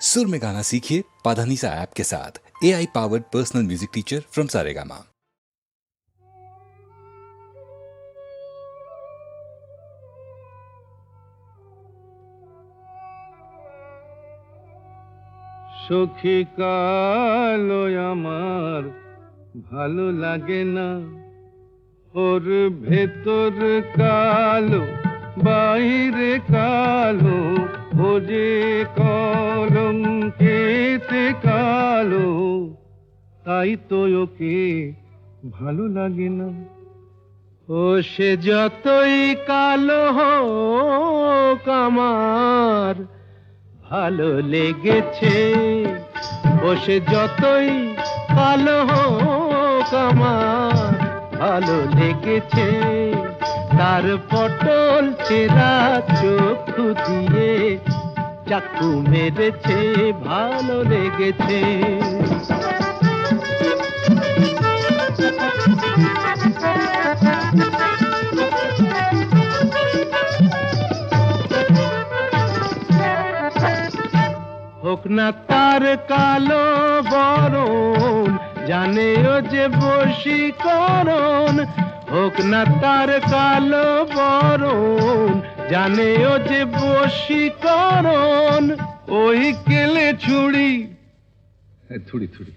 सुर में गाना सीखिए पाधानीसा ऐप के साथ A I powered personal music teacher from Saregama সখী কালো আমার ভালো লাগে না ওর ভেতর কালো বাইরে কালো ও যে কলম কেতে কালো, তাই তো ওকে ভালো লাগে না। ও, সে যতই কালো হোক আমার, ভালো লেগেছে। বসে যতই কালো হোক আমার, ভালো লেগেছে। তার পটল চেরা চক্ষু দিয়ে চাকু মেরেছে, ভালো লেগেছে। হোক না তার কালো বরণ, জানে ও যে বশীকরণ। হোক না তার কালো বরণ জানে ও যে বশীকরণ ওই কেলে ছুড়ি থুড়ি থুড়ি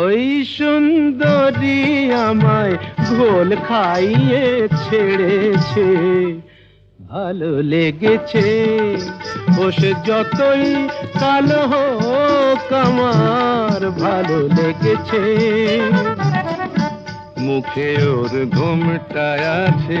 ওই সুন্দরী আমায় ঘোল খাইয়ে ছেড়েছে। ভালো লেগেছে বসে যতই কালো হোক আমার ভালো লেগেছে। মুখে ওর ঘুমটা আছে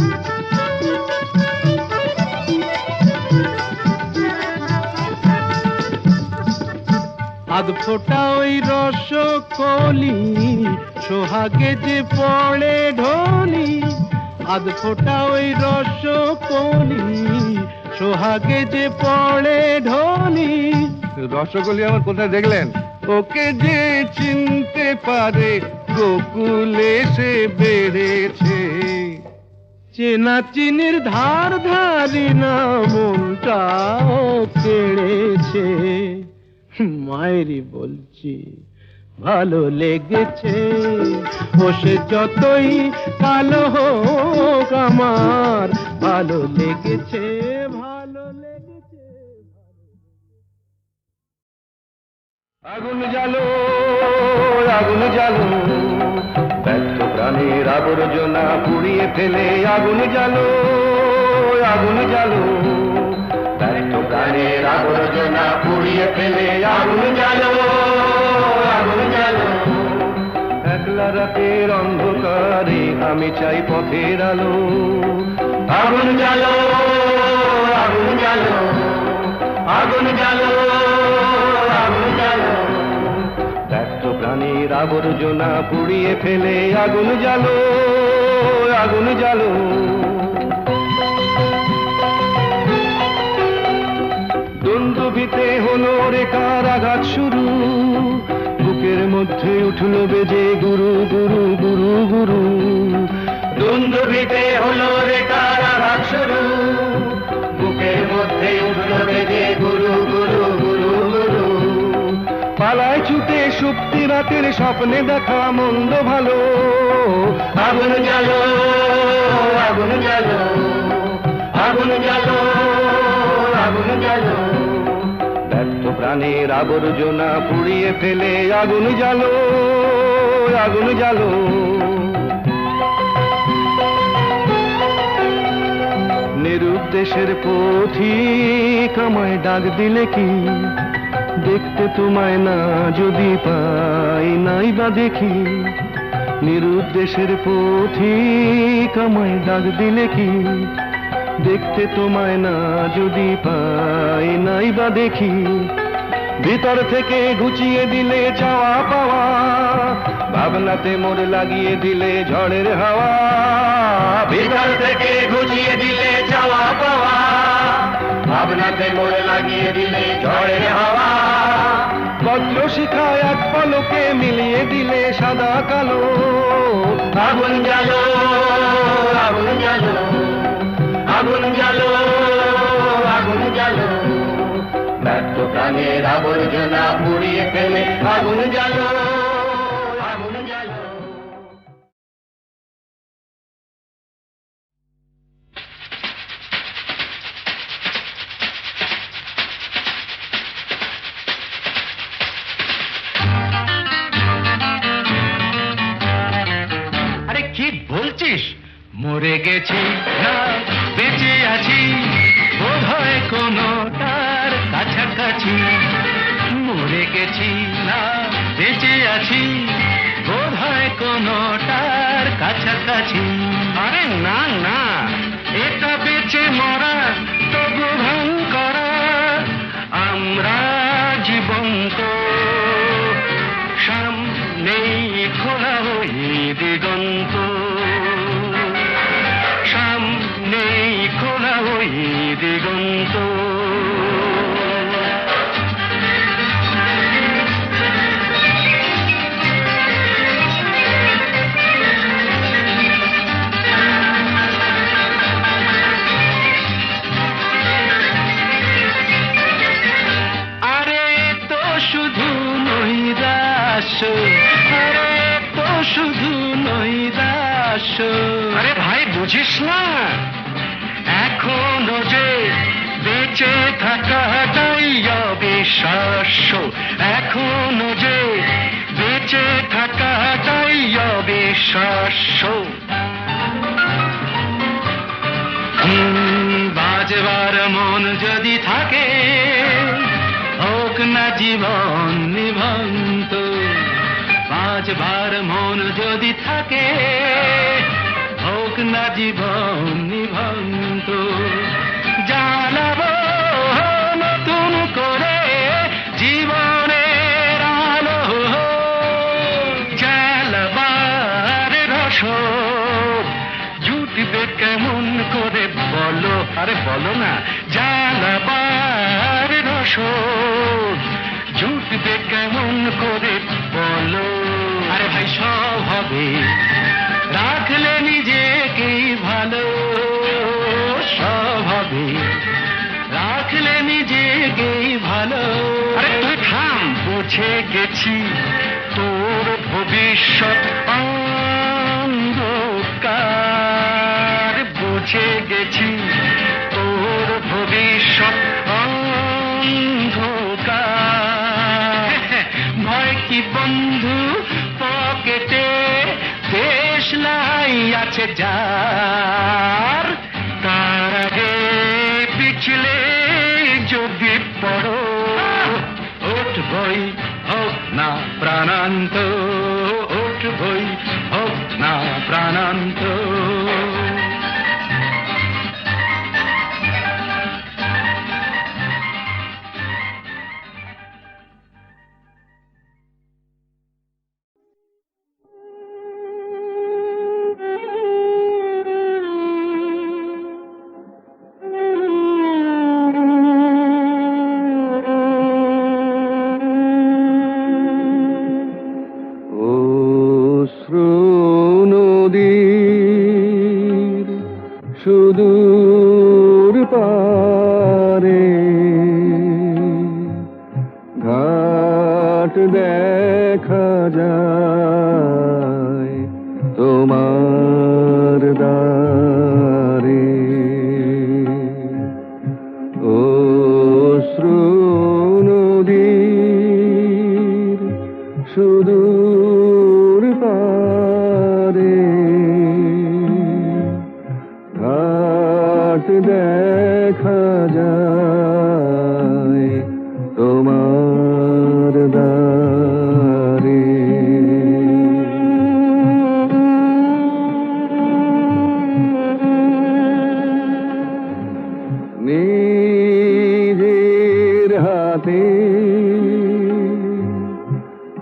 আধ ফোটা ওই রস কলি সোহাগে যে পড়ে ঢলি। আধ ফোটা ওই রস কলি সোহাগে যে পড়ে ঢলি। রসগোল্লা আমার কোথায় দেখলেন? ওকে যে চিনতে পারে গোকুলে সে বেড়েছে। চেনা চিনির ধার ধারি না মনটাও কেড়েছে। মায়েরই বলছি, ভালো লেগেছে। বসে যতই কালো হোক আমার, ভালো লেগেছে ভালো লেগেছে আগুন জ্বালো আগুন জ্বালো, ব্যর্থ প্রাণীর আবর্জনা পুড়িয়ে ফেলে আগুন জ্বালো আগুন জ্বালো, ব্যর্থ প্রাণীর আবর্জনা আগুন জ্বালো আগুন জ্বালো একলা রাতের অন্ধকারে আমি চাই পথের আলো। আগুন জ্বালো আগুন জ্বালো আগুন ব্যর্থ প্রাণীর আবর্জনা পুড়িয়ে ফেলে আগুন জ্বালো আগুন জ্বালো দুন্দুভিতে হলো রেখার আঘাত শুরু। বুকের মধ্যে উঠল বেজে গুরু গুরু গুরু গুরু। হলো আঘাত শুরু। বুকের মধ্যে উঠল বেজে গুরু গুরু গুরু গুরু। পালায় ছুটে সুপ্তি রাতের স্বপ্নে দেখা মন্দ ভালো। আগুন জ্বালো আগুন জ্বালো আগুন জ্বালো। প্রাণের আবর্জনা পুড়িয়ে ফেলে আগুন জ্বালো আগুন জ্বালো। নিরুদ্দেশের পথিক আমায় ডাক দিলে কি? দেখতে তোমায় না যদি পাই নাই বা দেখি। নিরুদ্দেশের পথিক আমায় ডাক দিলে কি? দেখতে তোমায় না যদি পাই নাই বা দেখি। ভিতর থেকে গুছিয়ে দিলে চাওয়া পাওয়া, ভাবনাতে মোর লাগিয়ে দিলে ঝড়ের হাওয়া। ভিতর থেকে ঘুচিয়ে দিলে চাওয়া পাওয়া, ভাবনাতে মোর লাগিয়ে দিলে ঝড়ের হাওয়া। বজ্র শিখা এক পলকে মিলিয়ে দিলে সাদা কালো। আগুন জ্বালো আগুন জ্বালো। পুড়িয়ে ফেলে আগুন জ্বালো বোধ হয় কোনো তার কাছাকাছি। আরে না না। এটা বেঁচে মরা, তবু ভাঙ করা আমরা জীবন্ত। খোলা ওই দিগন্ত। খোলা ওই দিগন্ত। নৈরাশ আরে ভাই, বুঝিস না। এখনও যে বেঁচে থাকাটাই অবিশ্বাস্য। এখনও যে বেঁচে থাকাটাই অবিশ্বাস্য। বাজবার মন যদি থাকে, হোক না জীবন নিভন্ত বাজবার মন যদি থাকে জীবন নতুন করে জীবনের আলো। জ্বালবার রসদ। জুটবে কেমন করে বলো? আরে বলো না। জ্বালাবার রসদ। জুটবে কেমন করে বলো? আরে ভাই, সব হবে। রাখলে নিজেকেই হবে রাখলে নিজেকেই ভালো। আরে তুই থাম। বুঝে গেছি তোর ভবিষ্যৎ অন্ধকার। বুঝে গেছি তোর ভবিষ্যৎ অন্ধকার। ভয় কি বন্ধু? পকেটে দেশ লাই আছে যার। যদি ওঠ বই হোক না প্রাণান্ত। উঠবই হোক না প্রাণান্ত। তোমার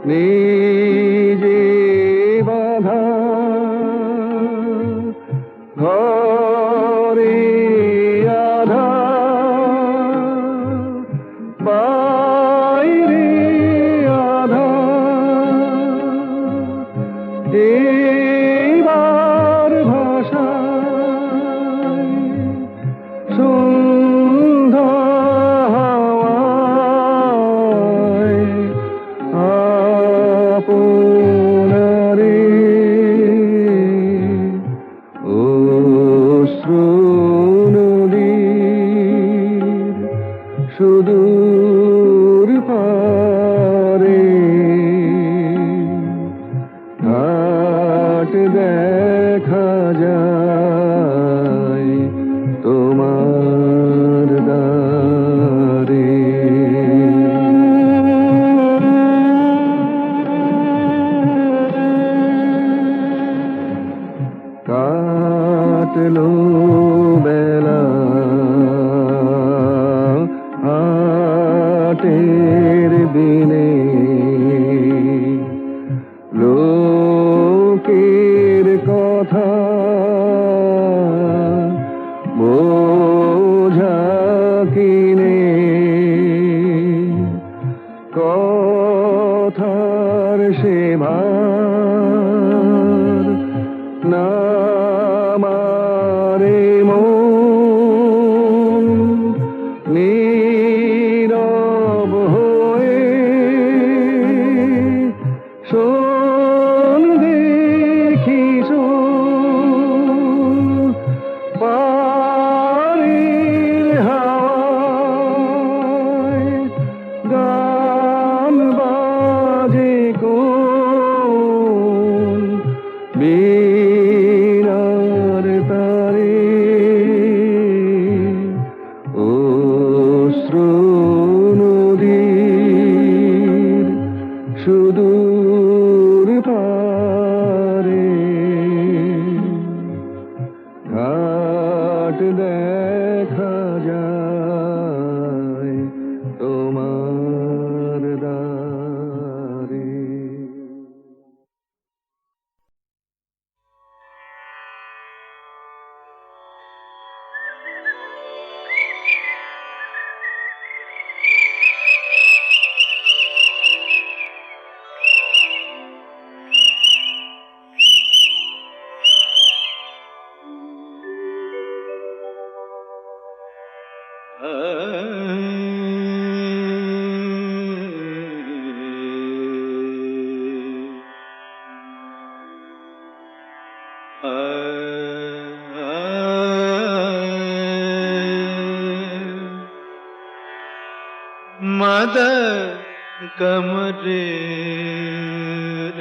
நீ Look. dear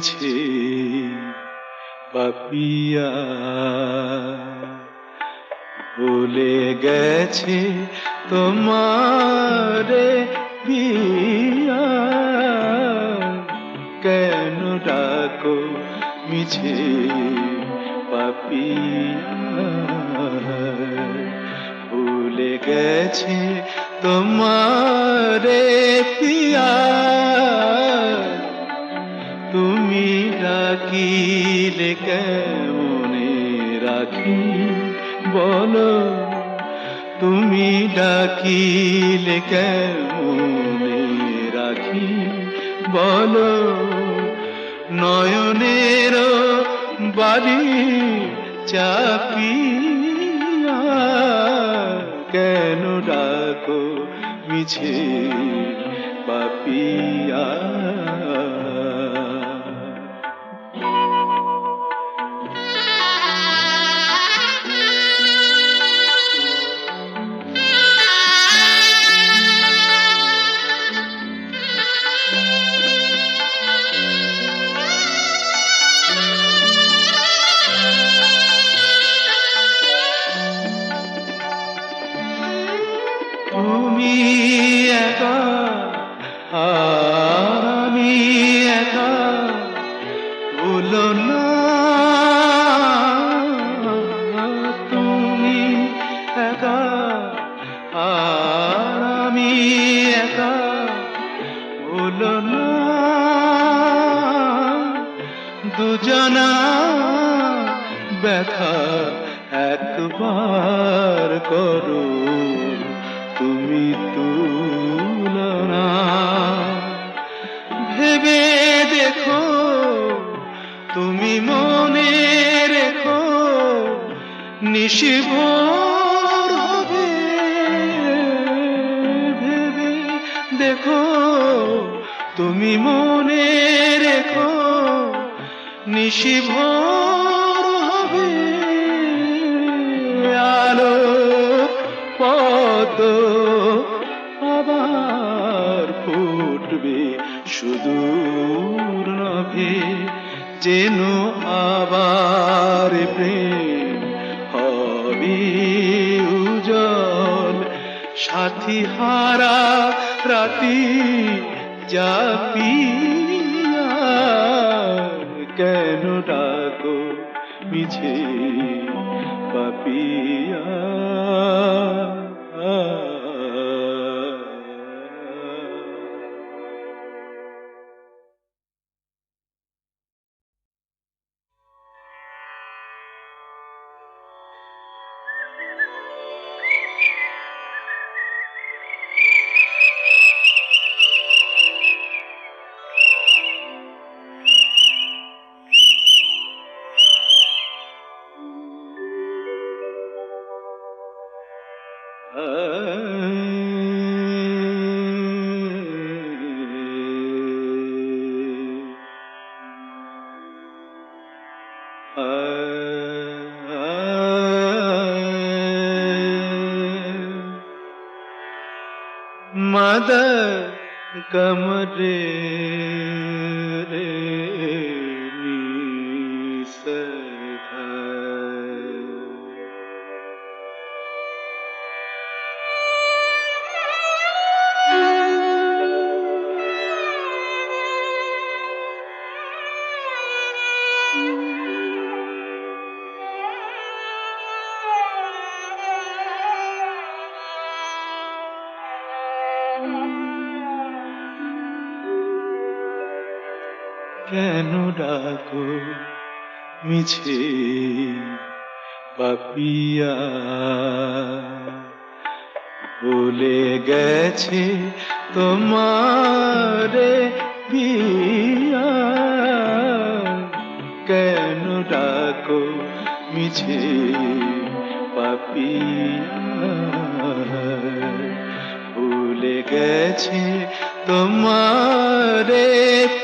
হয়েছে পাপিয়া ভুলে গেছে তোমারে কেন ডাকো মিছে পাপিয়া ভুলে গেছে তোমারে পিয়া ডাকিলে কেমনে রাখি? বল নয়নের বাড়ি চাপিয়া কেন ডাকো মিছে পাপিয়া? me ever. Oh. নিশিভোর হবে, ভেবে দেখো, তুমি মনে রেখো, নিশিভোর হবে, আলো পদ আবার ফুটবে সুদূর নভে, যেন আবার প্রেম সাথী হারা রাতি জাপিয়া কেন ডাকো মিছে পাপিয়া मद कमरे কেন ডাকো মিছে পাপিয়া ভুলে গেছে তোমারে বিয়া ডাকো, মিছে পাপিয়া ভুলে গেছে তোমারে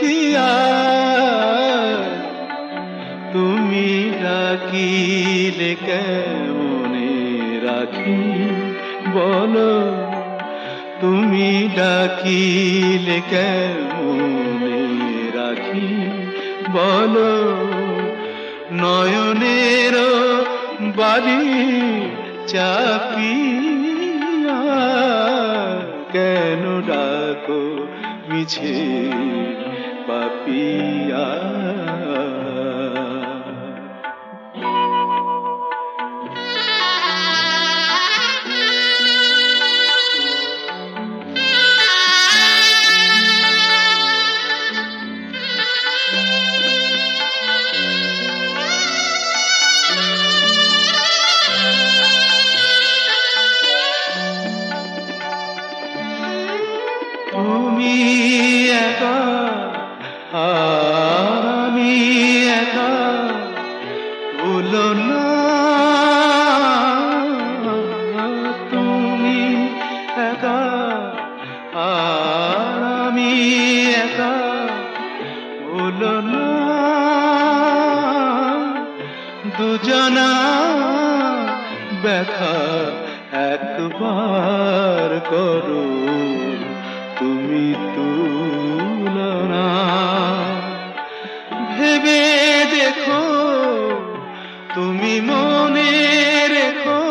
পিয়া তুমি ডাকিলে কেমনে রাখি বলো? তুমি ডাকিলে কেমনে রাখি বলো? নয়নের বাড়ি চাপিয়া কেন ডাকো মিছে পাপিয়া? না দুজনা ব্যথা একবার করো তুমি তুলনা। ভেবে দেখো তুমি মনে রেখো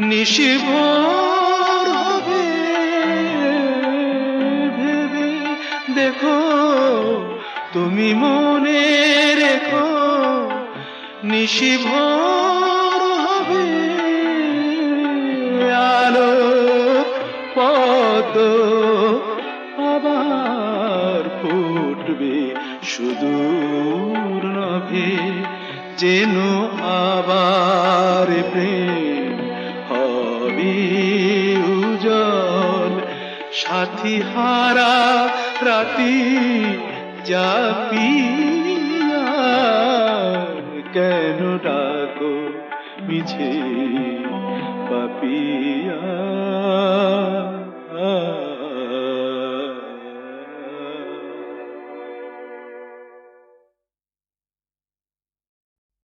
নিশিভোর তুমি মনে রেখো, নিশিভোর হবে আলো, পদ আবার ফুটবে শুধু সুদূর যেন আবার প্রেম হবে উজল সাথী হারা রাতি জাপিয়া কেন ডাকো মিছে পাপিয়া?